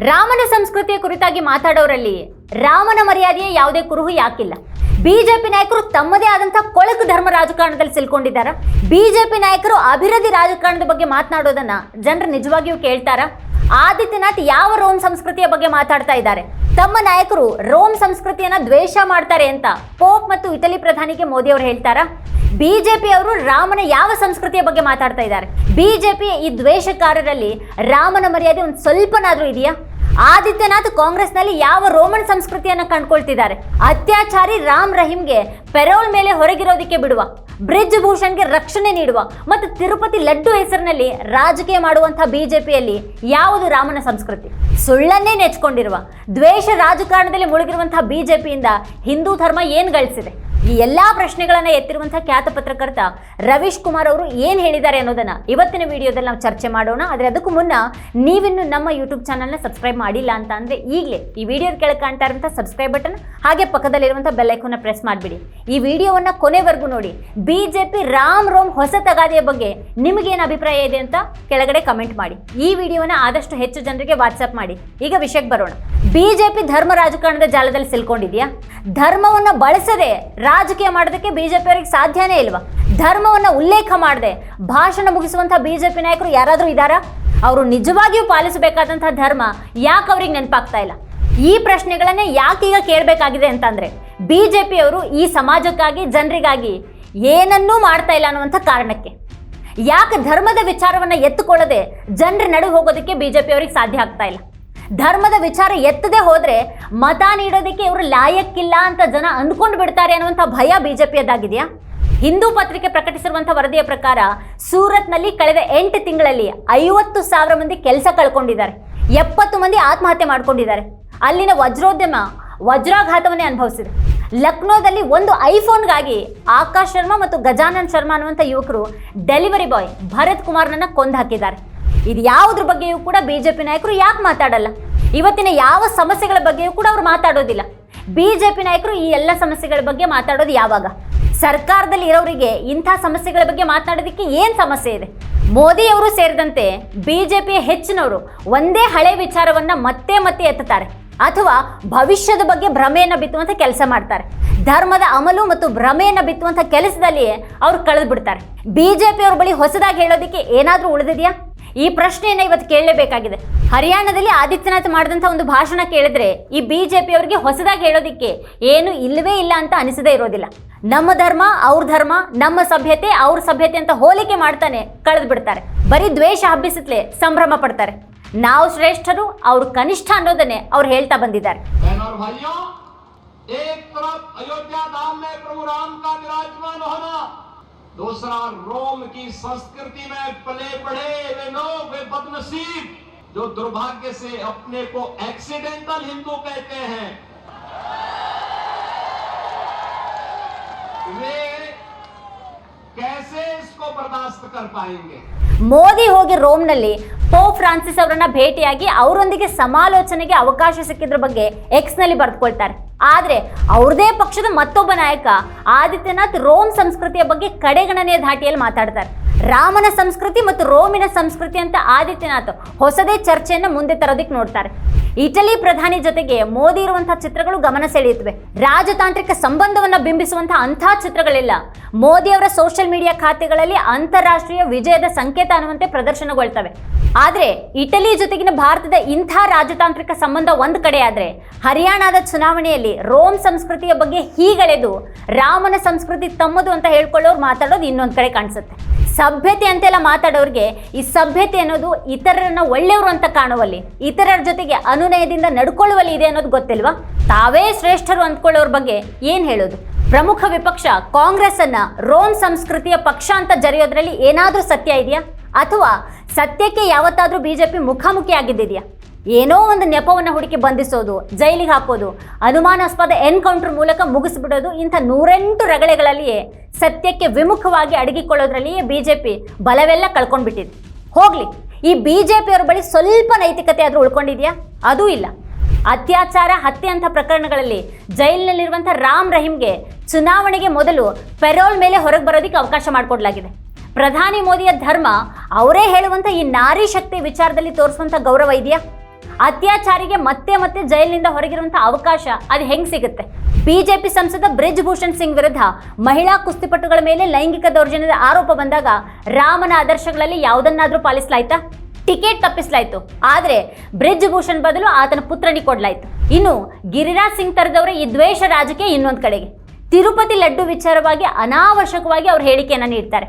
ರಾಮನ ಸಂಸ್ಕೃತಿಯ ಕುರಿತಾಗಿ ಮಾತಾಡೋರಲ್ಲಿ ರಾಮನ ಮರ್ಯಾದೆಯ ಯಾವುದೇ ಕುರುಹು ಯಾಕಿಲ್ಲ. ಬಿಜೆಪಿ ನಾಯಕರು ತಮ್ಮದೇ ಆದಂತಹ ಕೊಳಕು ಧರ್ಮ ರಾಜಕಾರಣದಲ್ಲಿ ಸಿಲ್ಕೊಂಡಿದ್ದಾರ. ಬಿಜೆಪಿ ನಾಯಕರು ಅಭಿವೃದ್ಧಿ ರಾಜಕಾರಣದ ಬಗ್ಗೆ ಮಾತನಾಡೋದನ್ನ ಜನರು ನಿಜವಾಗಿಯೂ ಕೇಳ್ತಾರ? ಆದಿತ್ಯನಾಥ್ ಯಾವ ರೋಮ್ ಸಂಸ್ಕೃತಿಯ ಬಗ್ಗೆ ಮಾತಾಡ್ತಾ ಇದ್ದಾರೆ? ತಮ್ಮ ನಾಯಕರು ರೋಮ್ ಸಂಸ್ಕೃತಿಯನ್ನ ದ್ವೇಷ ಮಾಡ್ತಾರೆ ಅಂತ ಪೋಪ್ ಮತ್ತು ಇಟಲಿ ಪ್ರಧಾನಿಗೆ ಮೋದಿ ಅವರು ಹೇಳ್ತಾರಾ? ಬಿಜೆಪಿ ಅವರು ರಾಮನ ಯಾವ ಸಂಸ್ಕೃತಿಯ ಬಗ್ಗೆ ಮಾತಾಡ್ತಾ ಇದ್ದಾರೆ? ಬಿಜೆಪಿ ಈ ದ್ವೇಷಕಾರರಲ್ಲಿ ರಾಮನ ಮರ್ಯಾದೆ ಒಂದು ಸ್ವಲ್ಪನಾದ್ರೂ ಇದೆಯಾ? ಆದಿತ್ಯನಾಥ್ ಕಾಂಗ್ರೆಸ್ನಲ್ಲಿ ಯಾವ ರೋಮನ್ ಸಂಸ್ಕೃತಿಯನ್ನ ಕಂಡ್ಕೊಳ್ತಿದ್ದಾರೆ? ಅತ್ಯಾಚಾರಿ ರಾಮ್ ರಹೀಮ್ಗೆ ಪೆರೋಲ್ ಮೇಲೆ ಹೊರಗಿರೋದಕ್ಕೆ ಬಿಡುವ, ಬ್ರಿಜ್ ಭೂಷಣ್ಗೆ ರಕ್ಷಣೆ ನೀಡುವ ಮತ್ತು ತಿರುಪತಿ ಲಡ್ಡು ಹೆಸರಿನಲ್ಲಿ ರಾಜಕೀಯ ಮಾಡುವಂತಹ ಬಿಜೆಪಿಯಲ್ಲಿ ಯಾವುದು ರಾಮನ ಸಂಸ್ಕೃತಿ? ಸುಳ್ಳನ್ನೇ ನೆಚ್ಕೊಂಡಿರುವ, ದ್ವೇಷ ರಾಜಕಾರಣದಲ್ಲಿ ಮುಳುಗಿರುವಂತಹ ಬಿಜೆಪಿಯಿಂದ ಹಿಂದೂ ಧರ್ಮ ಏನು ಗಳಿಸಿದೆ? ಈ ಎಲ್ಲಾ ಪ್ರಶ್ನೆಗಳನ್ನ ಎತ್ತಿರುವಂತಹ ಖ್ಯಾತ ಪತ್ರಕರ್ತ ರವೀಶ್ ಕುಮಾರ್ ಅವರು ಏನ್ ಹೇಳಿದ್ದಾರೆ ಅನ್ನೋದನ್ನ ಇವತ್ತಿನ ವಿಡಿಯೋದಲ್ಲಿ ನಾವು ಚರ್ಚೆ ಮಾಡೋಣ. ಆದ್ರೆ ಅದಕ್ಕೂ ಮುನ್ನ ನೀವಿನ್ನು ನಮ್ಮ ಯೂಟ್ಯೂಬ್ ಚಾನಲ್ನ ಸಬ್ಸ್ಕ್ರೈಬ್ ಮಾಡಿಲ್ಲ ಅಂತ ಅಂದ್ರೆ ಈಗಲೇ ಈ ವಿಡಿಯೋದ ಕೆಳಗೆ ಕಾಣ್ತಾ ಇರುವಂತಹ ಸಬ್ಸ್ಕ್ರೈಬ್ ಬಟನ್, ಹಾಗೆ ಪಕ್ಕದಲ್ಲಿರುವಂತಹ ಬೆಲ್ ಐಕಾನ್ನ ಪ್ರೆಸ್ ಮಾಡಿಬಿಡಿ. ಈ ವಿಡಿಯೋವನ್ನ ಕೊನೆವರೆಗೂ ನೋಡಿ. ಬಿಜೆಪಿ ರಾಮ್ ರೋಮ್ ಹೊಸ ತಗಾದೆಯ ಬಗ್ಗೆ ನಿಮಗೇನು ಅಭಿಪ್ರಾಯ ಇದೆ ಅಂತ ಕೆಳಗಡೆ ಕಮೆಂಟ್ ಮಾಡಿ. ಈ ವಿಡಿಯೋನ ಆದಷ್ಟು ಹೆಚ್ಚು ಜನರಿಗೆ ವಾಟ್ಸ್ಆಪ್ ಮಾಡಿ. ಈಗ ವಿಷಯಕ್ಕೆ ಬರೋಣ. ಬಿಜೆಪಿ ಧರ್ಮ ರಾಜಕಾರಣದ ಜಾಲದಲ್ಲಿ ಸಿಲ್ಕೊಂಡಿದೆಯಾ? ಧರ್ಮವನ್ನ ಬಳಸದೆ ರಾಜಕೀಯ ಮಾಡೋದಕ್ಕೆ ಬಿಜೆಪಿ ಅವರಿಗೆ ಸಾಧ್ಯನೇ ಇಲ್ವಾ? ಧರ್ಮವನ್ನ ಉಲ್ಲೇಖ ಮಾಡದೆ, ಭಾಷಣ ಮುಗಿಸುವಂಥ ಬಿಜೆಪಿ ನಾಯಕರು ಯಾರಾದರೂ ಇದ್ದಾರಾ ಅವರು ನಿಜವಾಗಿಯೂ ಪಾಲಿಸಬೇಕಾದಂಥ ಧರ್ಮ ಯಾಕೆ ಅವ್ರಿಗೆ ನೆನಪಾಗ್ತಾ ಇಲ್ಲ? ಈ ಪ್ರಶ್ನೆಗಳನ್ನೇ ಯಾಕೀಗ ಕೇಳಬೇಕಾಗಿದೆ ಬಿ ಜೆ ಪಿಯವರು ಈ ಸಮಾಜಕ್ಕಾಗಿ, ಜನರಿಗಾಗಿ ಏನನ್ನೂ ಮಾಡ್ತಾ ಇಲ್ಲ ಅನ್ನುವಂಥ ಕಾರಣಕ್ಕೆ. ಯಾಕೆ ಧರ್ಮದ ವಿಚಾರವನ್ನ ಎತ್ತುಕೊಳ್ಳದೆ ಜನರ ನಡು ಹೋಗೋದಕ್ಕೆ ಬಿ ಜೆ ಅವರಿಗೆ ಸಾಧ್ಯ ಆಗ್ತಾ ಇಲ್ಲ? ಧರ್ಮದ ವಿಚಾರ ಎತ್ತದೇ ಹೋದರೆ ಮತ ನೀಡೋದಕ್ಕೆ ಇವರು ಲಾಯಕ್ಕಿಲ್ಲ ಅಂತ ಜನ ಅಂದ್ಕೊಂಡು ಬಿಡ್ತಾರೆ ಅನ್ನುವಂಥ ಭಯ ಬಿಜೆಪಿಯದ್ದಾಗಿದೆಯಾ? ಹಿಂದೂ ಪತ್ರಿಕೆ ಪ್ರಕಟಿಸಿರುವಂಥ ವರದಿಯ ಪ್ರಕಾರ ಸೂರತ್ನಲ್ಲಿ ಕಳೆದ ಎಂಟು ತಿಂಗಳಲ್ಲಿ ಐವತ್ತು ಸಾವಿರ ಮಂದಿ ಕೆಲಸ ಕಳ್ಕೊಂಡಿದ್ದಾರೆ. ಎಪ್ಪತ್ತು ಮಂದಿ ಆತ್ಮಹತ್ಯೆ ಮಾಡ್ಕೊಂಡಿದ್ದಾರೆ. ಅಲ್ಲಿನ ವಜ್ರೋದ್ಯಮ ವಜ್ರಾಘಾತವನ್ನೇ ಅನುಭವಿಸಿದೆ. ಲಕ್ನೋದಲ್ಲಿ ಒಂದು ಐಫೋನ್ಗಾಗಿ ಆಕಾಶ್ ಶರ್ಮಾ ಮತ್ತು ಗಜಾನನ್ ಶರ್ಮಾ ಅನ್ನುವಂಥ ಯುವಕರು ಡೆಲಿವರಿ ಬಾಯ್ ಭರತ್ ಕುಮಾರ್ನನ್ನ ಕೊಂದು ಹಾಕಿದ್ದಾರೆ. ಇದು ಯಾವುದ್ರ ಬಗ್ಗೆಯೂ ಕೂಡ ಬಿ ಜೆ ಪಿ ನಾಯಕರು ಯಾಕೆ ಮಾತಾಡಲ್ಲ? ಇವತ್ತಿನ ಯಾವ ಸಮಸ್ಯೆಗಳ ಬಗ್ಗೆಯೂ ಕೂಡ ಅವರು ಮಾತಾಡೋದಿಲ್ಲ. ಬಿ ಜೆ ಪಿ ನಾಯಕರು ಈ ಎಲ್ಲ ಸಮಸ್ಯೆಗಳ ಬಗ್ಗೆ ಮಾತಾಡೋದು ಯಾವಾಗ? ಸರ್ಕಾರದಲ್ಲಿ ಇರೋರಿಗೆ ಇಂಥ ಸಮಸ್ಯೆಗಳ ಬಗ್ಗೆ ಮಾತನಾಡೋದಕ್ಕೆ ಏನು ಸಮಸ್ಯೆ ಇದೆ? ಮೋದಿಯವರು ಸೇರಿದಂತೆ ಬಿ ಜೆ ಪಿಯ ಹೆಚ್ಚಿನವರು ಒಂದೇ ಹಳೆ ವಿಚಾರವನ್ನು ಮತ್ತೆ ಮತ್ತೆ ಎತ್ತುತ್ತಾರೆ. ಅಥವಾ ಭವಿಷ್ಯದ ಬಗ್ಗೆ ಭ್ರಮೆಯನ್ನು ಬಿತ್ತುವಂಥ ಕೆಲಸ ಮಾಡ್ತಾರೆ. ಧರ್ಮದ ಅಮಲು ಮತ್ತು ಭ್ರಮೆಯನ್ನು ಬಿತ್ತುವಂಥ ಕೆಲಸದಲ್ಲಿಯೇ ಅವ್ರು ಕಳೆದು ಬಿಡ್ತಾರೆ ಬಿ ಜೆ ಪಿಯವ್ರ ಬಳಿ ಹೊಸದಾಗಿ ಹೇಳೋದಕ್ಕೆ ಏನಾದರೂ ಉಳಿದಿದೆಯಾ? ಈ ಪ್ರಶ್ನೆಯನ್ನ ಇವತ್ತು ಕೇಳಲೇಬೇಕಾಗಿದೆ. ಹರಿಯಾಣದಲ್ಲಿ ಆದಿತ್ಯನಾಥ್ ಮಾಡಿದಂಥ ಒಂದು ಭಾಷಣ ಕೇಳಿದ್ರೆ ಈ ಬಿಜೆಪಿ ಅವರಿಗೆ ಹೊಸದಾಗಿ ಹೇಳೋದಿಕ್ಕೆ ಏನು ಇಲ್ಲವೇ ಇಲ್ಲ ಅಂತ ಅನಿಸದೇ ಇರೋದಿಲ್ಲ. ನಮ್ಮ ಧರ್ಮ, ಅವ್ರ ಧರ್ಮ, ನಮ್ಮ ಸಭ್ಯತೆ, ಅವ್ರ ಸಭ್ಯತೆ ಅಂತ ಹೋಲಿಕೆ ಮಾಡ್ತಾನೆ ಕಳೆದು ಬಿಡ್ತಾರೆ. ಬರೀ ದ್ವೇಷ ಹಬ್ಬಿಸತ್ಲೆ ಸಂಭ್ರಮ ಪಡ್ತಾರೆ. ನಾವು ಶ್ರೇಷ್ಠರು, ಅವ್ರು ಕನಿಷ್ಠ ಅನ್ನೋದನ್ನೇ ಅವ್ರು ಹೇಳ್ತಾ ಬಂದಿದ್ದಾರೆ. दूसरा रोम की संस्कृति में पले बढ़े वे लोग वे बदनसीब जो दुर्भाग्य से अपने को एक्सीडेंटल हिंदू कहते हैं वे कैसे इसको बर्दाश्त कर पाएंगे ಮೋದಿ ಹೋಗಿ ರೋಮ್ನಲ್ಲಿ ಪೋಪ್ ಫ್ರಾನ್ಸಿಸ್ ಅವರನ್ನ ಭೇಟಿಯಾಗಿ ಅವರೊಂದಿಗೆ ಸಮಾಲೋಚನೆಗೆ ಅವಕಾಶ ಸಿಕ್ಕಿದ್ರ ಬಗ್ಗೆ ಎಕ್ಸ್ನಲ್ಲಿ ಬರೆದುಕೊಳ್ತಾರೆ. ಆದ್ರೆ ಅವ್ರದೇ ಪಕ್ಷದ ಮತ್ತೊಬ್ಬ ನಾಯಕ ಆದಿತ್ಯನಾಥ್ ರೋಮ್ ಸಂಸ್ಕೃತಿಯ ಬಗ್ಗೆ ಕಡೆಗಣನೆಯ ಧಾಟಿಯಲ್ಲಿ ಮಾತಾಡ್ತಾರೆ. ರಾಮನ ಸಂಸ್ಕೃತಿ ಮತ್ತು ರೋಮಿನ ಸಂಸ್ಕೃತಿ ಅಂತ ಆದಿತ್ಯನಾಥ್ ಹೊಸದೇ ಚರ್ಚೆಯನ್ನು ಮುಂದೆ ತರೋದಕ್ಕೆ ನೋಡ್ತಾರೆ. ಇಟಲಿ ಪ್ರಧಾನಿ ಜೊತೆಗೆ ಮೋದಿ ಇರುವಂತಹ ಚಿತ್ರಗಳು ಗಮನ ಸೆಳೆಯುತ್ತವೆ. ರಾಜತಾಂತ್ರಿಕ ಸಂಬಂಧವನ್ನು ಬಿಂಬಿಸುವಂತಹ ಅಂತಹ ಚಿತ್ರಗಳೆಲ್ಲ. ಮೋದಿ ಅವರ ಸೋಷಿಯಲ್ ಮೀಡಿಯಾ ಖಾತೆಗಳಲ್ಲಿ ಅಂತಾರಾಷ್ಟ್ರೀಯ ವಿಜಯದ ಸಂಕೇತ ಅನ್ನುವಂತೆ ಪ್ರದರ್ಶನಗೊಳ್ತವೆ. ಆದರೆ ಇಟಲಿ ಜೊತೆಗಿನ ಭಾರತದ ಇಂಥ ರಾಜತಾಂತ್ರಿಕ ಸಂಬಂಧ ಒಂದು ಕಡೆ ಆದರೆ ಹರಿಯಾಣದ ಚುನಾವಣೆಯಲ್ಲಿ ರೋಮ್ ಸಂಸ್ಕೃತಿಯ ಬಗ್ಗೆ ಹೀಗಳೆದು ರಾಮನ ಸಂಸ್ಕೃತಿ ತಮ್ಮದು ಅಂತ ಹೇಳ್ಕೊಳ್ಳೋರು ಮಾತಾಡೋದು ಇನ್ನೊಂದು ಕಡೆ ಕಾಣಿಸುತ್ತೆ. ಸಭ್ಯತೆ ಅಂತೆಲ್ಲ ಮಾತಾಡೋರಿಗೆ ಈ ಸಭ್ಯತೆ ಅನ್ನೋದು ಇತರರನ್ನ ಒಳ್ಳೆಯವರು ಅಂತ ಕಾಣುವಲ್ಲಿ, ಇತರರ ಜೊತೆಗೆ ಅನುನಯದಿಂದ ನಡ್ಕೊಳ್ಳುವಲ್ಲಿ ಇದೆ ಅನ್ನೋದು ಗೊತ್ತಿಲ್ವಾ? ತಾವೇ ಶ್ರೇಷ್ಠರು ಅಂದ್ಕೊಳ್ಳೋರ ಬಗ್ಗೆ ಏನು ಹೇಳೋದು? ಪ್ರಮುಖ ವಿಪಕ್ಷ ಕಾಂಗ್ರೆಸ್ ಅನ್ನ ರೋಮ್ ಸಂಸ್ಕೃತಿಯ ಪಕ್ಷ ಅಂತ ಜರೆಯೋದ್ರಲ್ಲಿ ಏನಾದರೂ ಸತ್ಯ ಇದೆಯಾ? ಅಥವಾ ಸತ್ಯಕ್ಕೆ ಯಾವತ್ತಾದರೂ ಬಿಜೆಪಿ ಮುಖಾಮುಖಿ ಆಗಿದ್ದಿದೆಯಾ ಏನೋ ಒಂದು ನೆಪವನ್ನು ಹುಡುಕಿ ಬಂಧಿಸೋದು, ಜೈಲಿಗೆ ಹಾಕೋದು, ಅನುಮಾನಾಸ್ಪದ ಎನ್ಕೌಂಟರ್ ಮೂಲಕ ಮುಗಿಸ್ಬಿಡೋದು ಇಂಥ ನೂರೆಂಟು ರಗಳೆಗಳಲ್ಲಿಯೇ ಸತ್ಯಕ್ಕೆ ವಿಮುಖವಾಗಿ ಅಡಗಿಕೊಳ್ಳೋದ್ರಲ್ಲಿಯೇ ಪಿ ಬಲವೆಲ್ಲ ಕಳ್ಕೊಂಡ್ಬಿಟ್ಟಿದೆ. ಹೋಗ್ಲಿ, ಈ ಬಿ ಜೆ ಪಿಯವ್ರ ಬಳಿ ಸ್ವಲ್ಪ ನೈತಿಕತೆ ಆದರೂ ಉಳ್ಕೊಂಡಿದೆಯಾ? ಅದೂ ಇಲ್ಲ. ಅತ್ಯಾಚಾರ, ಹತ್ಯೆ ಅಂಥ ಪ್ರಕರಣಗಳಲ್ಲಿ ಜೈಲಿನಲ್ಲಿರುವಂಥ ರಾಮ್ ರಹೀಮ್ಗೆ ಚುನಾವಣೆಗೆ ಮೊದಲು ಪೆರೋಲ್ ಮೇಲೆ ಹೊರಗೆ ಬರೋದಕ್ಕೆ ಅವಕಾಶ ಮಾಡಿಕೊಡ್ಲಾಗಿದೆ. ಪ್ರಧಾನಿ ಮೋದಿಯ ಧರ್ಮ, ಅವರೇ ಹೇಳುವಂಥ ಈ ನಾರಿ ಶಕ್ತಿ ವಿಚಾರದಲ್ಲಿ ತೋರಿಸುವಂಥ ಗೌರವ ಇದೆಯಾ? ಅತ್ಯಾಚಾರಿಗೆ ಮತ್ತೆ ಮತ್ತೆ ಜೈಲಿನಿಂದ ಹೊರಗಿರುವಂತಹ ಅವಕಾಶ ಅದು ಹೆಂಗ್ ಸಿಗುತ್ತೆ? ಬಿಜೆಪಿ ಸಂಸದ ಬ್ರಿಜ್ ಭೂಷಣ್ ಸಿಂಗ್ ವಿರುದ್ಧ ಮಹಿಳಾ ಕುಸ್ತಿಪಟುಗಳ ಮೇಲೆ ಲೈಂಗಿಕ ದೌರ್ಜನ್ಯದ ಆರೋಪ ಬಂದಾಗ ರಾಮನ ಆದರ್ಶಗಳಲ್ಲಿ ಯಾವುದನ್ನಾದ್ರೂ ಪಾಲಿಸಲಾಯ್ತಾ? ಟಿಕೆಟ್ ತಪ್ಪಿಸಲಾಯ್ತು. ಆದ್ರೆ ಬ್ರಿಜ್ ಭೂಷಣ್ ಬದಲು ಆತನ ಪುತ್ರನಿಗೆ ಕೊಡ್ಲಾಯ್ತು. ಇನ್ನು ಗಿರಿರಾಜ್ ಸಿಂಗ್ ತರದವರ ಈ ದ್ವೇಷ ರಾಜಕೀಯ ಇನ್ನೊಂದು ಕಡೆಗೆ. ತಿರುಪತಿ ಲಡ್ಡು ವಿಚಾರವಾಗಿ ಅನಾವಶ್ಯಕವಾಗಿ ಅವ್ರ ಹೇಳಿಕೆಯನ್ನ ನೀಡ್ತಾರೆ.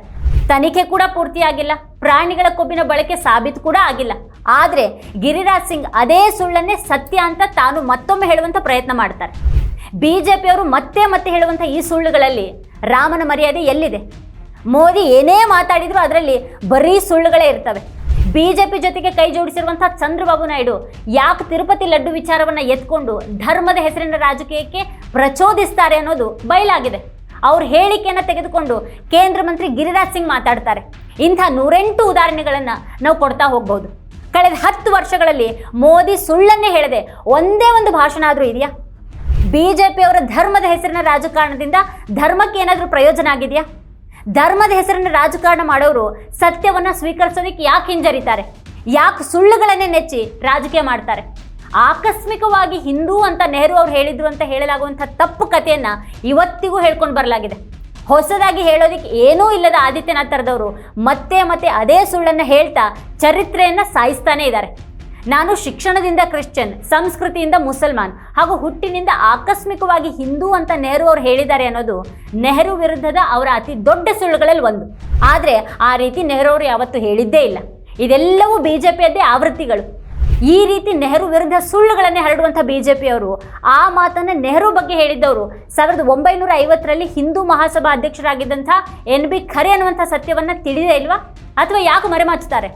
ತನಿಖೆ ಕೂಡ ಪೂರ್ತಿಯಾಗಿಲ್ಲ. ಪ್ರಾಣಿಗಳ ಕೊಬ್ಬಿನ ಬಳಕೆ ಸಾಬೀತು ಕೂಡ ಆಗಿಲ್ಲ. ಆದರೆ ಗಿರಿರಾಜ್ ಸಿಂಗ್ ಅದೇ ಸುಳ್ಳನ್ನೇ ಸತ್ಯ ಅಂತ ತಾನು ಮತ್ತೊಮ್ಮೆ ಹೇಳುವಂಥ ಪ್ರಯತ್ನ ಮಾಡ್ತಾರೆ. ಬಿ ಜೆ ಪಿಯವರು ಮತ್ತೆ ಮತ್ತೆ ಹೇಳುವಂಥ ಈ ಸುಳ್ಳುಗಳಲ್ಲಿ ರಾಮನ ಮರ್ಯಾದೆ ಎಲ್ಲಿದೆ? ಮೋದಿ ಏನೇ ಮಾತಾಡಿದ್ರು ಅದರಲ್ಲಿ ಬರೀ ಸುಳ್ಳುಗಳೇ ಇರ್ತವೆ. ಬಿ ಜೆ ಪಿ ಜೊತೆಗೆ ಕೈ ಜೋಡಿಸಿರುವಂಥ ಚಂದ್ರಬಾಬು ನಾಯ್ಡು ಯಾಕೆ ತಿರುಪತಿ ಲಡ್ಡು ವಿಚಾರವನ್ನು ಎತ್ಕೊಂಡು ಧರ್ಮದ ಹೆಸರಿನ ರಾಜಕೀಯಕ್ಕೆ ಪ್ರಚೋದಿಸ್ತಾರೆ ಅನ್ನೋದು ಬಯಲಾಗಿದೆ. ಅವ್ರ ಹೇಳಿಕೆಯನ್ನು ತೆಗೆದುಕೊಂಡು ಕೇಂದ್ರ ಮಂತ್ರಿ ಗಿರಿರಾಜ್ ಸಿಂಗ್ ಮಾತಾಡ್ತಾರೆ. ಇಂಥ ನೂರೆಂಟು ಉದಾಹರಣೆಗಳನ್ನು ನಾವು ಕೊಡ್ತಾ ಹೋಗ್ಬೋದು. ಕಳೆದ ಹತ್ತು ವರ್ಷಗಳಲ್ಲಿ ಮೋದಿ ಸುಳ್ಳನ್ನೇ ಹೇಳದೆ ಒಂದೇ ಒಂದು ಭಾಷಣ ಆದರೂ ಇದೆಯಾ? ಬಿ ಜೆ ಬಿಜೆಪಿಯವರ ಧರ್ಮದ ಹೆಸರಿನ ರಾಜಕಾರಣದಿಂದ ಧರ್ಮಕ್ಕೆ ಏನಾದರೂ ಪ್ರಯೋಜನ ಆಗಿದೆಯಾ? ಧರ್ಮದ ಹೆಸರಿನ ರಾಜಕಾರಣ ಮಾಡೋರು ಸತ್ಯವನ್ನು ಸ್ವೀಕರಿಸೋದಕ್ಕೆ ಯಾಕೆ ಹಿಂಜರಿತಾರೆ? ಯಾಕೆ ಸುಳ್ಳುಗಳನ್ನೇ ನೆಚ್ಚಿ ರಾಜಕೀಯ ಮಾಡ್ತಾರೆ? ಆಕಸ್ಮಿಕವಾಗಿ ಹಿಂದೂ ಅಂತ ನೆಹರು ಅವ್ರು ಹೇಳಿದ್ರು ಅಂತ ಹೇಳಲಾಗುವಂಥ ತಪ್ಪು ಕಥೆಯನ್ನ ಇವತ್ತಿಗೂ ಹೇಳ್ಕೊಂಡು ಬರಲಾಗಿದೆ. ಹೊಸದಾಗಿ ಹೇಳೋದಕ್ಕೆ ಏನೂ ಇಲ್ಲದ ಆದಿತ್ಯನಾಥ್ ತರದವರು ಮತ್ತೆ ಮತ್ತೆ ಅದೇ ಸುಳ್ಳನ್ನು ಹೇಳ್ತಾ ಚರಿತ್ರೆಯನ್ನ ಸಾಯಿಸ್ತಾನೆ ಇದ್ದಾರೆ. ನಾನು ಶಿಕ್ಷಣದಿಂದ ಕ್ರಿಶ್ಚಿಯನ್, ಸಂಸ್ಕೃತಿಯಿಂದ ಮುಸಲ್ಮಾನ್ ಹಾಗೂ ಹುಟ್ಟಿನಿಂದ ಆಕಸ್ಮಿಕವಾಗಿ ಹಿಂದೂ ಅಂತ ನೆಹರು ಅವರು ಹೇಳಿದ್ದಾರೆ ಅನ್ನೋದು ನೆಹರು ವಿರುದ್ಧದ ಅವರ ಅತಿ ದೊಡ್ಡ ಸುಳ್ಳುಗಳಲ್ಲಿ ಒಂದು. ಆದರೆ ಆ ರೀತಿ ನೆಹರು ಅವರು ಯಾವತ್ತೂ ಹೇಳಿದ್ದೇ ಇಲ್ಲ. ಇದೆಲ್ಲವೂ ಬಿ ಜೆ ಪಿಯದ್ದೇ ಆವೃತ್ತಿಗಳು. ಈ ರೀತಿ ನೆಹರು ವಿರುದ್ಧ ಸುಳ್ಳುಗಳನ್ನೇ ಹರಡುವಂಥ ಬಿ ಜೆ ಪಿಯವರು ಆ ಮಾತನ್ನು ನೆಹರು ಬಗ್ಗೆ ಹೇಳಿದ್ದವರು, ಸಾವಿರದ ಒಂಬೈನೂರ ಐವತ್ತರಲ್ಲಿ ಹಿಂದೂ ಮಹಾಸಭಾ ಅಧ್ಯಕ್ಷರಾಗಿದ್ದಂಥ ಎನ್ ಬಿ ಖರೆ ಅನ್ನುವಂಥ ಸತ್ಯವನ್ನು ತಿಳಿದೇ ಇಲ್ವಾ? ಅಥವಾ ಯಾಕೆ ಮರೆಮಾಚುತ್ತಾರೆ?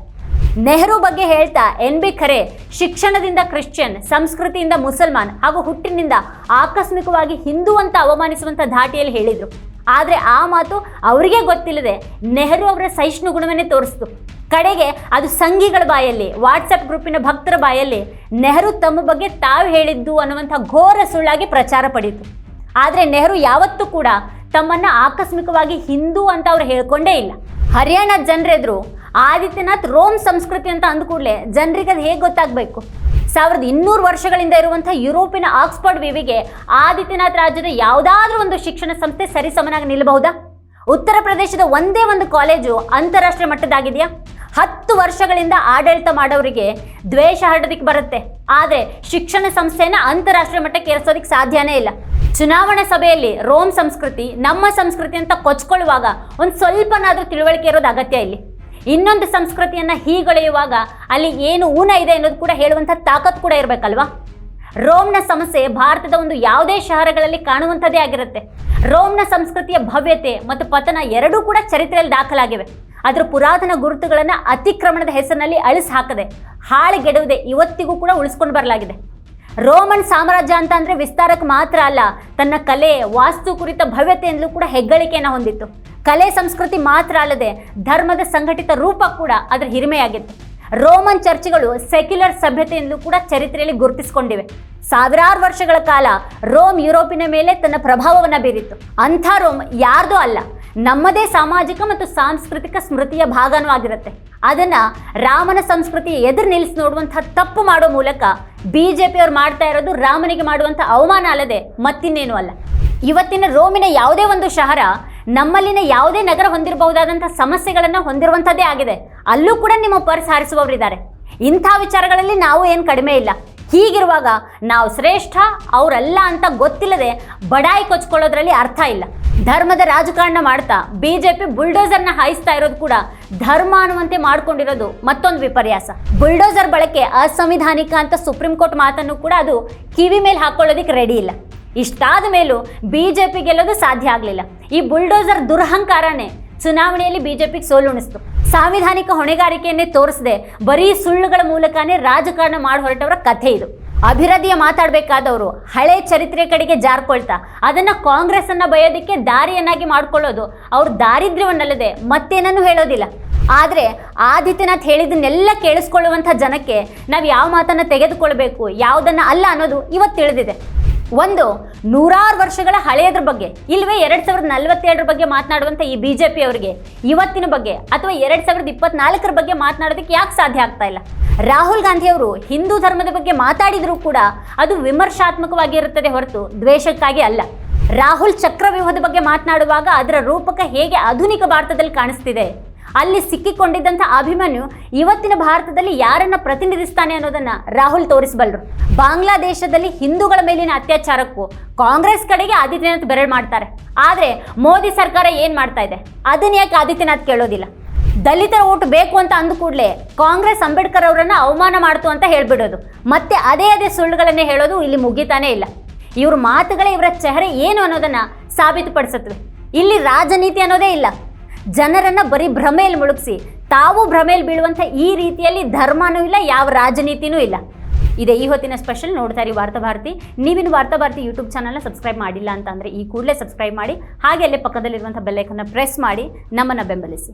ನೆಹರು ಬಗ್ಗೆ ಹೇಳ್ತಾ ಎನ್ ಬಿ ಖರೆ ಶಿಕ್ಷಣದಿಂದ ಕ್ರಿಶ್ಚಿಯನ್, ಸಂಸ್ಕೃತಿಯಿಂದ ಮುಸಲ್ಮಾನ್ ಹಾಗೂ ಹುಟ್ಟಿನಿಂದ ಆಕಸ್ಮಿಕವಾಗಿ ಹಿಂದೂ ಅಂತ ಅವಮಾನಿಸುವಂಥ ಧಾಟಿಯಲ್ಲಿ ಹೇಳಿದರು. ಆದರೆ ಆ ಮಾತು ಅವರಿಗೆ ಗೊತ್ತಿಲ್ಲದೆ ನೆಹರು ಅವರ ಸಹಿಷ್ಣು ಗುಣವನ್ನೇ ತೋರಿಸ್ತು. ಕಡೆಗೆ ಅದು ಸಂಘಿಗಳ ಬಾಯಲ್ಲಿ ವಾಟ್ಸಪ್ ಗ್ರೂಪಿನ ಭಕ್ತರ ಬಾಯಲ್ಲಿ ನೆಹರು ತಮ್ಮ ಬಗ್ಗೆ ತಾವು ಹೇಳಿದ್ದು ಅನ್ನುವಂಥ ಘೋರ ಸುಳ್ಳಾಗಿ ಪ್ರಚಾರ ಪಡೀತು. ಆದರೆ ನೆಹರು ಯಾವತ್ತೂ ಕೂಡ ತಮ್ಮನ್ನು ಆಕಸ್ಮಿಕವಾಗಿ ಹಿಂದೂ ಅಂತ ಅವ್ರು ಹೇಳ್ಕೊಂಡೇ ಇಲ್ಲ. ಹರಿಯಾಣ ಜನರೆದ್ರು ಆದಿತ್ಯನಾಥ್ ರೋಮ್ ಸಂಸ್ಕೃತಿ ಅಂತ ಅಂದ ಜನರಿಗೆ ಅದು ಹೇಗೆ ಗೊತ್ತಾಗಬೇಕು? ಸಾವಿರದ ಇನ್ನೂರು ವರ್ಷಗಳಿಂದ ಇರುವಂತಹ ಯುರೋಪಿನ ಆಕ್ಸ್ಫರ್ಡ್ ವಿವಿಗೆ ಆದಿತ್ಯನಾಥ್ ರಾಜ್ಯದ ಯಾವುದಾದ್ರೂ ಒಂದು ಶಿಕ್ಷಣ ಸಂಸ್ಥೆ ಸರಿಸಮನಾಗಿ ನಿಲ್ಲಬಹುದಾ? ಉತ್ತರ ಪ್ರದೇಶದ ಒಂದೇ ಒಂದು ಕಾಲೇಜು ಅಂತಾರಾಷ್ಟ್ರೀಯ ಮಟ್ಟದಾಗಿದೆಯಾ? ಹತ್ತು ವರ್ಷಗಳಿಂದ ಆಡಳಿತ ಮಾಡೋರಿಗೆ ದ್ವೇಷ ಹರಡೋದಕ್ಕೆ ಬರುತ್ತೆ. ಆದರೆ ಶಿಕ್ಷಣ ಸಂಸ್ಥೆನ ಅಂತಾರಾಷ್ಟ್ರೀಯ ಮಟ್ಟಕ್ಕೆ ಏರಿಸೋದಕ್ಕೆ ಸಾಧ್ಯನೇ ಇಲ್ಲ. ಚುನಾವಣಾ ಸಭೆಯಲ್ಲಿ ರೋಮ್ ಸಂಸ್ಕೃತಿ, ನಮ್ಮ ಸಂಸ್ಕೃತಿ ಅಂತ ಕೊಚ್ಕೊಳ್ಳುವಾಗ ಒಂದು ಸ್ವಲ್ಪನಾದರೂ ತಿಳುವಳಿಕೆ ಇರೋದು ಅಗತ್ಯ ಇಲ್ಲಿ. ಇನ್ನೊಂದು ಸಂಸ್ಕೃತಿಯನ್ನು ಹೀಗೊಳೆಯುವಾಗ ಅಲ್ಲಿ ಏನು ಊನ ಇದೆ ಅನ್ನೋದು ಕೂಡ ಹೇಳುವಂಥ ತಾಕತ್ ಕೂಡ ಇರಬೇಕಲ್ವಾ? ರೋಮ್ನ ಸಮಸ್ಯೆ ಭಾರತದ ಒಂದು ಯಾವುದೇ ಶಹರಗಳಲ್ಲಿ ಕಾಣುವಂಥದ್ದೇ ಆಗಿರುತ್ತೆ. ರೋಮ್ನ ಸಂಸ್ಕೃತಿಯ ಭವ್ಯತೆ ಮತ್ತು ಪತನ ಎರಡೂ ಕೂಡ ಚರಿತ್ರೆಯಲ್ಲಿ ದಾಖಲಾಗಿವೆ. ಅದರ ಪುರಾತನ ಗುರುತುಗಳನ್ನು ಅತಿಕ್ರಮಣದ ಹೆಸರಿನಲ್ಲಿ ಅಳಿಸಿ ಹಾಕದೆ ಹಾಳೆಗೆಡುವುದೇ ಇವತ್ತಿಗೂ ಕೂಡ ಉಳಿಸ್ಕೊಂಡು ಬರಲಾಗಿದೆ. ರೋಮನ್ ಸಾಮ್ರಾಜ್ಯ ಅಂತ ಅಂದರೆ ವಿಸ್ತಾರಕ್ಕೆ ಮಾತ್ರ ಅಲ್ಲ, ತನ್ನ ಕಲೆ, ವಾಸ್ತು ಕುರಿತ ಭವ್ಯತೆಯಿಂದಲೂ ಕೂಡ ಹೆಗ್ಗಳಿಕೆಯನ್ನು ಹೊಂದಿತ್ತು. ಕಲೆ ಸಂಸ್ಕೃತಿ ಮಾತ್ರ ಅಲ್ಲದೆ ಧರ್ಮದ ಸಂಘಟಿತ ರೂಪ ಕೂಡ ಅದರ ಹಿರಿಮೆಯಾಗಿತ್ತು. ರೋಮನ್ ಚರ್ಚ್ಗಳು ಸೆಕ್ಯುಲರ್ ಸಭ್ಯತೆಯಿಂದಲೂ ಕೂಡ ಚರಿತ್ರೆಯಲ್ಲಿ ಗುರುತಿಸಿಕೊಂಡಿವೆ. ಸಾವಿರಾರು ವರ್ಷಗಳ ಕಾಲ ರೋಮ್ ಯುರೋಪಿನ ಮೇಲೆ ತನ್ನ ಪ್ರಭಾವವನ್ನು ಬೀರಿತ್ತು. ಅಂಥ ರೋಮ್ ಯಾರ್ದೂ ಅಲ್ಲ. ನಮ್ಮದೇ ಸಾಮಾಜಿಕ ಮತ್ತು ಸಾಂಸ್ಕೃತಿಕ ಸ್ಮೃತಿಯ ಭಾಗನೂ ಆಗಿರುತ್ತೆ. ಅದನ್ನ ರಾಮನ ಸಂಸ್ಕೃತಿ ಎದುರು ನಿಲ್ಲಿಸಿ ನೋಡುವಂಥ ತಪ್ಪು ಮಾಡೋ ಮೂಲಕ ಬಿ ಜೆ ಪಿಯವ್ರು ಮಾಡ್ತಾ ಇರೋದು ರಾಮನಿಗೆ ಮಾಡುವಂಥ ಅವಮಾನ ಅಲ್ಲದೆ ಮತ್ತಿನ್ನೇನು ಅಲ್ಲ. ಇವತ್ತಿನ ರೋಮಿನ ಯಾವುದೇ ಒಂದು ಶಹರ ನಮ್ಮಲ್ಲಿನ ಯಾವುದೇ ನಗರ ಹೊಂದಿರಬಹುದಾದಂಥ ಸಮಸ್ಯೆಗಳನ್ನು ಹೊಂದಿರುವಂಥದ್ದೇ ಆಗಿದೆ. ಅಲ್ಲೂ ಕೂಡ ನಿಮ್ಮ ಪರ್ಸ್ ಹಾರಿಸುವವರಿದ್ದಾರೆ. ಇಂಥ ವಿಚಾರಗಳಲ್ಲಿ ನಾವು ಏನು ಕಡಿಮೆ ಇಲ್ಲ. ಹೀಗಿರುವಾಗ ನಾವು ಶ್ರೇಷ್ಠ, ಅವರಲ್ಲ ಅಂತ ಗೊತ್ತಿಲ್ಲದೆ ಬಡಾಯಿ ಕೊಚ್ಕೊಳ್ಳೋದ್ರಲ್ಲಿ ಅರ್ಥ ಇಲ್ಲ. ಧರ್ಮದ ರಾಜಕಾರಣ ಮಾಡ್ತಾ ಬಿಜೆಪಿ ಬುಲ್ಡೋಸರ್ನ ಹಾಯಿಸ್ತಾ ಇರೋದು ಕೂಡ ಧರ್ಮ ಅನ್ನುವಂತೆ ಮಾಡ್ಕೊಂಡಿರೋದು ಮತ್ತೊಂದು ವಿಪರ್ಯಾಸ. ಬುಲ್ಡೋಸರ್ ಬಳಕೆ ಅಸಂವಿಧಾನಿಕ ಅಂತ ಸುಪ್ರೀಂ ಕೋರ್ಟ್ ಮಾತನ್ನು ಕೂಡ ಅದು ಕಿವಿ ಮೇಲೆ ಹಾಕೊಳ್ಳೋದಕ್ಕೆ ರೆಡಿ ಇಲ್ಲ. ಇಷ್ಟಾದ ಮೇಲೂ ಬಿಜೆಪಿ ಗೆಲ್ಲೋದು ಸಾಧ್ಯ ಆಗಲಿಲ್ಲ. ಈ ಬುಲ್ಡೋಸರ್ ದುರಹಂಕಾರನೇ ಚುನಾವಣೆಯಲ್ಲಿ ಬಿಜೆಪಿಗೆ ಸೋಲುಣಿಸ್ತು ಸಾಂವಿಧಾನಿಕ ಹೊಣೆಗಾರಿಕೆಯನ್ನೇ ತೋರಿಸದೆ ಬರೀ ಸುಳ್ಳುಗಳ ಮೂಲಕನೇ ರಾಜಕಾರಣ ಮಾಡಿ ಹೊರಟವರ ಕಥೆ ಇದು. ಅಭಿವೃದ್ಧಿಯ ಮಾತಾಡಬೇಕಾದವರು ಹಳೆ ಚರಿತ್ರೆ ಕಡೆಗೆ ಜಾರ್ಕೊಳ್ತಾ, ಅದನ್ನು ಕಾಂಗ್ರೆಸ್ಸನ್ನು ಬಯೋದಕ್ಕೆ ದಾರಿಯನ್ನಾಗಿ ಮಾಡಿಕೊಳ್ಳೋದು ಅವ್ರ ದಾರಿದ್ರ್ಯವನ್ನಲ್ಲದೆ ಮತ್ತೇನನ್ನು ಹೇಳೋದಿಲ್ಲ. ಆದರೆ ಆದಿತ್ಯನಾಥ್ ಹೇಳಿದನ್ನೆಲ್ಲ ಕೇಳಿಸ್ಕೊಳ್ಳುವಂಥ ಜನಕ್ಕೆ ನಾವು ಯಾವ ಮಾತನ್ನು ತೆಗೆದುಕೊಳ್ಬೇಕು, ಯಾವುದನ್ನು ಅಲ್ಲ ಅನ್ನೋದು ಇವತ್ತು ತಿಳಿದಿದೆ. ಒಂದು ನೂರಾರು ವರ್ಷಗಳ ಹಳೆಯದ್ರ ಬಗ್ಗೆ, ಇಲ್ವೇ ಎರಡ್ ಸಾವಿರದ ನಲವತ್ತೆರಡರ ಬಗ್ಗೆ ಮಾತನಾಡುವಂಥ ಈ ಬಿ ಜೆ ಅವರಿಗೆ, ಇವತ್ತಿನ ಬಗ್ಗೆ ಅಥವಾ ಎರಡ್ ಸಾವಿರದ ಇಪ್ಪತ್ನಾಲ್ಕರ ಬಗ್ಗೆ ಮಾತನಾಡೋದಕ್ಕೆ ಯಾಕೆ ಸಾಧ್ಯ ಆಗ್ತಾ ಇಲ್ಲ? ರಾಹುಲ್ ಗಾಂಧಿ ಅವರು ಹಿಂದೂ ಧರ್ಮದ ಬಗ್ಗೆ ಮಾತಾಡಿದರೂ ಕೂಡ ಅದು ವಿಮರ್ಶಾತ್ಮಕವಾಗಿರುತ್ತದೆ ಹೊರತು ದ್ವೇಷಕ್ಕಾಗಿ ಅಲ್ಲ. ರಾಹುಲ್ ಚಕ್ರವ್ಯೂಹದ ಬಗ್ಗೆ ಮಾತನಾಡುವಾಗ ಅದರ ರೂಪಕ ಹೇಗೆ ಆಧುನಿಕ ಭಾರತದಲ್ಲಿ ಕಾಣಿಸ್ತಿದೆ? ಅಲ್ಲಿ ಸಿಕ್ಕಿಕೊಂಡಿದ್ದಂಥ ಅಭಿಮನ್ಯು ಇವತ್ತಿನ ಭಾರತದಲ್ಲಿ ಯಾರನ್ನ ಪ್ರತಿನಿಧಿಸ್ತಾನೆ ಅನ್ನೋದನ್ನ ರಾಹುಲ್ ತೋರಿಸಬಲ್ಲರು ಬಾಂಗ್ಲಾದೇಶದಲ್ಲಿ ಹಿಂದೂಗಳ ಮೇಲಿನ ಅತ್ಯಾಚಾರಕ್ಕೂ ಕಾಂಗ್ರೆಸ್ ಕಡೆಗೆ ಆದಿತ್ಯನಾಥ್ ಬೆರಳು ಮಾಡ್ತಾರೆ. ಆದರೆ ಮೋದಿ ಸರ್ಕಾರ ಏನು ಮಾಡ್ತಾ ಇದೆ? ಅದನ್ನ ಯಾಕೆ ಆದಿತ್ಯನಾಥ್ ಕೇಳೋದಿಲ್ಲ? ದಲಿತರ ಓಟ್ ಬೇಕು ಅಂತ ಅಂದ ಕೂಡಲೇ ಕಾಂಗ್ರೆಸ್ ಅಂಬೇಡ್ಕರ್ ಅವರನ್ನು ಅವಮಾನ ಮಾಡ್ತು ಅಂತ ಹೇಳ್ಬಿಡೋದು. ಮತ್ತೆ ಅದೇ ಅದೇ ಸುಳ್ಳುಗಳನ್ನೇ ಹೇಳೋದು ಇಲ್ಲಿ ಮುಗಿತಾನೇ ಇಲ್ಲ. ಇವ್ರ ಮಾತುಗಳೇ ಇವರ ಚೆಹರೆ ಏನು ಅನ್ನೋದನ್ನ ಸಾಬೀತುಪಡಿಸುತ್ತವೆ ಇಲ್ಲಿ ರಾಜನೀತಿ ಅನ್ನೋದೇ ಇಲ್ಲ. ಜನರನ್ನ ಬರೀ ಭ್ರಮೆಯಲ್ಲಿ ಮುಳುಗಿಸಿ, ತಾವು ಭ್ರಮೆಯಲ್ಲಿ ಬೀಳುವಂಥ ಈ ರೀತಿಯಲ್ಲಿ ಧರ್ಮನೂ ಇಲ್ಲ, ಯಾವ ರಾಜನೀತಿನೂ ಇಲ್ಲ. ಇದೆ ಈ ಹೊತ್ತಿನ ಸ್ಪೆಷಲ್ ನೋಡ್ತಾ ಇರಿ ವಾರ್ತಾ ಭಾರತಿ. ನೀವಿನ್ನು ವಾರ್ತಾ ಭಾರತಿ ಯೂಟ್ಯೂಬ್ ಚಾನಲ್ನ ಸಬ್ಸ್ಕ್ರೈಬ್ ಮಾಡಿಲ್ಲ ಅಂತ ಈ ಕೂಡಲೇ ಸಬ್ಸ್ಕ್ರೈಬ್ ಮಾಡಿ, ಹಾಗೆ ಅಲ್ಲೇ ಪಕ್ಕದಲ್ಲಿರುವಂಥ ಬೆಲ್ಲೈಕನ್ನ ಪ್ರೆಸ್ ಮಾಡಿ, ನಮ್ಮನ್ನು ಬೆಂಬಲಿಸಿ.